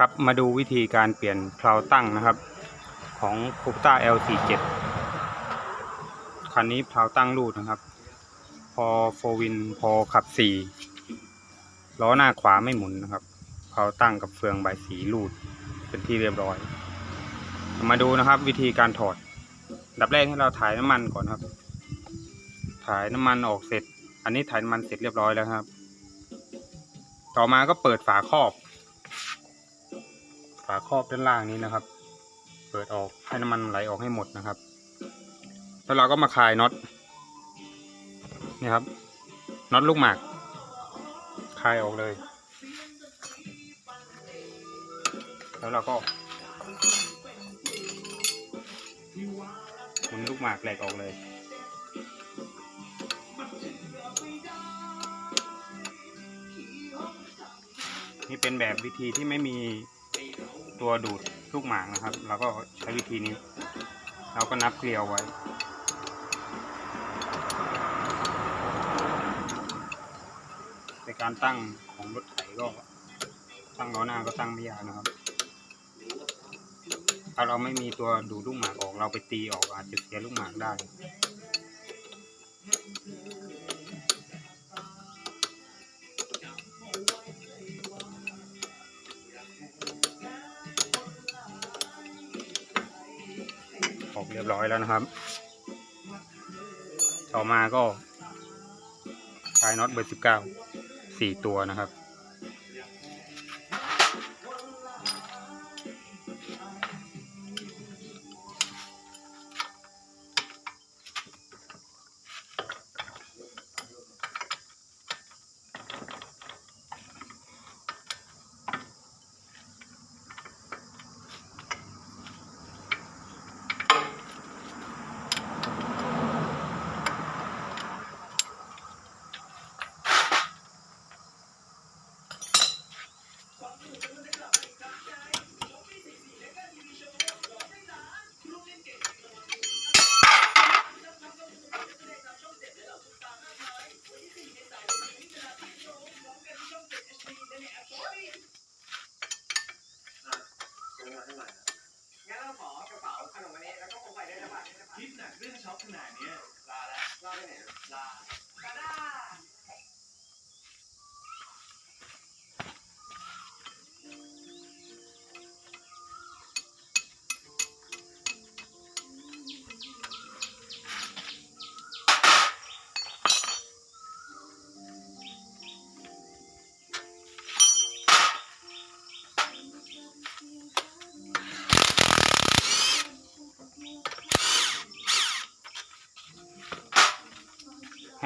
ครับมาดูวิธีการเปลี่ยนเพลาตั้งนะครับ ของคูปต้า L47 คันนี้เพลาตั้งรูดนะครับ พอโฟวินพอขับสี่ล้อหน้าขวาไม่หมุนนะครับเพลาตั้งกับเฟืองใบสีรูดเป็นที่เรียบร้อย มาดูนะครับวิธีการถอดดับแรกให้เราถ่ายน้ำมันก่อนครับ ถ่ายน้ำมันออกเสร็จ อันนี้ถ่ายน้ำมันเสร็จเรียบร้อยแล้วครับ ต่อมาก็เปิดฝาครอบ ฝาครอบด้านล่างนี้นะครับ เปิดออกให้น้ำมันไหลออกให้หมดนะครับ แล้วเราก็มาคลายน็อตนี่ครับน็อตลูกหมากคลายออกเลย แล้วเราก็หมุนลูกหมากแหลกออกเลยนี่เป็นแบบวิธีที่ไม่มี ตัวดูดลูกหมากนะครับ เราก็ใช้วิธีนี้ เราก็นับเกลียวไว้ ในการตั้งของรถไถก็ ตั้งล้อหน้าก็ตั้งไม่ยากนะครับ ถ้าเราไม่มีตัวดูดลูกหมากออก เราไปตีออกอาจจะเสียลูกหมากได้ เรียบร้อยแล้วนะครับ ต่อมาก็คลายน็อตเบอร์สิบเก้าสี่ตัวนะครับ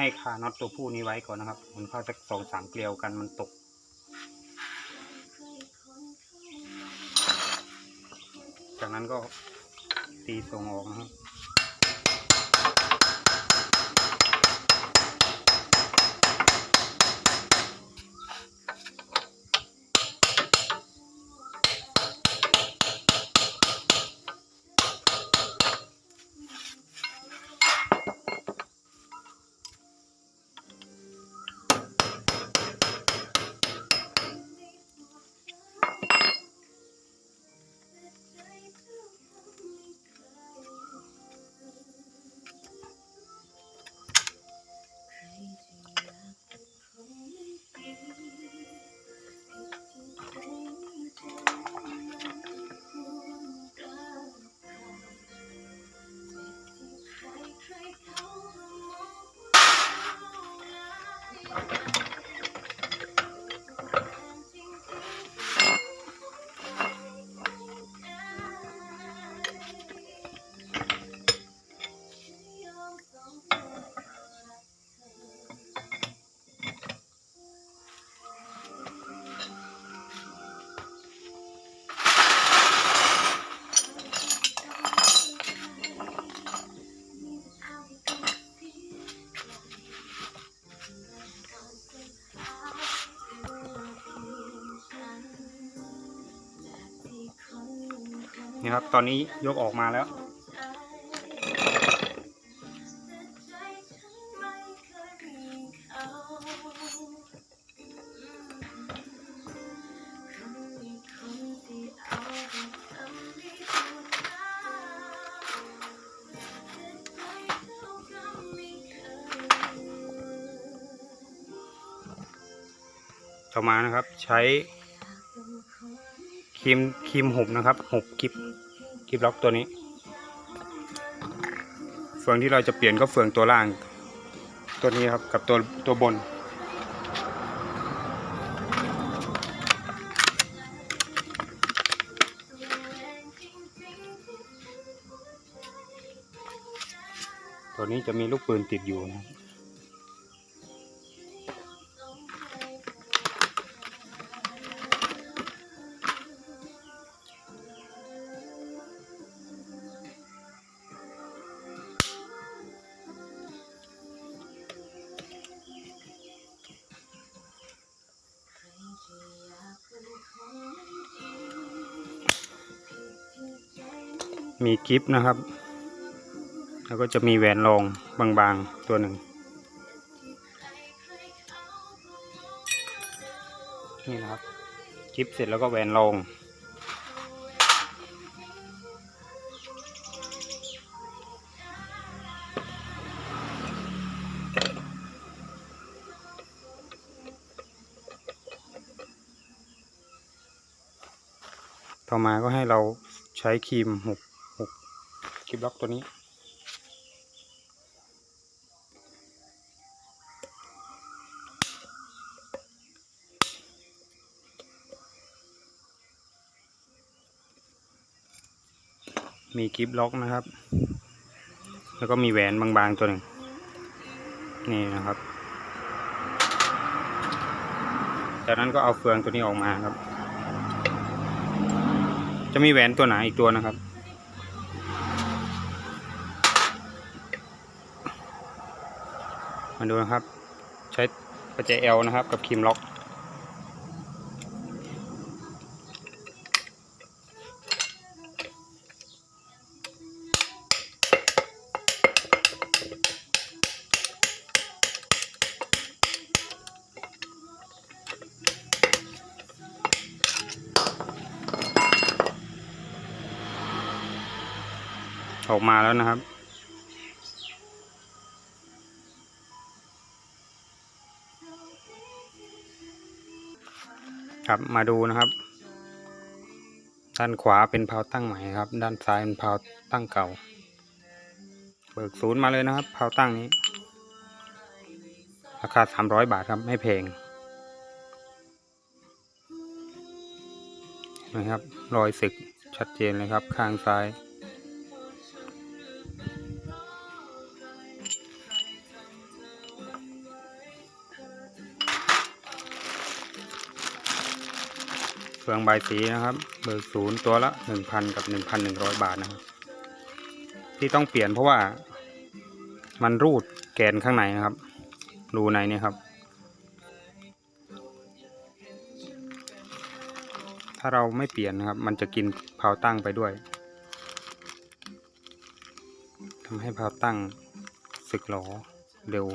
ให้คาน็อตตัวผู้นี้ไว้ก่อนนะครับหมุนเข้าสักสองสามเกลียวกันมันตก จากนั้นก็ตีส่งออกนะครับ ครับ ตอนนี้ยกออกมาแล้ว ต่อมานะครับใช้ครีมครีมหุบนะครับหุบกิบ กิบล็อกตัวนี้ เฟืองที่เราจะเปลี่ยนก็เฟืองตัวล่าง ตัวนี้ครับกับตัวตัวบน ตัวนี้จะมีลูกปืนติดอยู่นะครับ มีกิฟนะครับ แล้วก็จะมีแหวนรองบางๆตัวหนึ่งนี่นะครับกิฟเสร็จแล้วก็แหวนรองต่อมาก็ให้เราใช้ครีมหกหก ครีมล็อกตัวนี้ มีกิฟล็อกนะครับ แล้วก็มีแหวนบางๆตัวหนึ่ง นี่นะครับ จากนั้นก็เอาเฟืองตัวนี้ออกมาครับ จะมีแหวนตัวหนาอีกตัวนะครับ มาดูนะครับ ใช้ปัจจัย L นะครับ กับครีมล็อก ออกมาแล้วนะครับ ครับมาดูนะครับ ด้านขวาเป็นเพาตั้งใหม่ครับ ด้านซ้ายเป็นเพาตั้งเก่า เบิกศูนย์มาเลยนะครับเพาตั้งนี้ ราคาสามร้อยบาทครับไม่แพงนะครับรอยสึกชัดเจนเลยครับข้างซ้าย ฟืองใบสีนะครับ เบอร์ศูนย์ตัวละหนึ่งพันกับหนึ่งพันหนึ่งร้อยบาทนะครับ ที่ต้องเปลี่ยนเพราะว่ามันรูดแกนข้างในนะครับ รูในนี่ครับ ถ้าเราไม่เปลี่ยนนะครับ มันจะกินเพาตั้งไปด้วยทำให้เพาตั้งสึกหรอเร็ว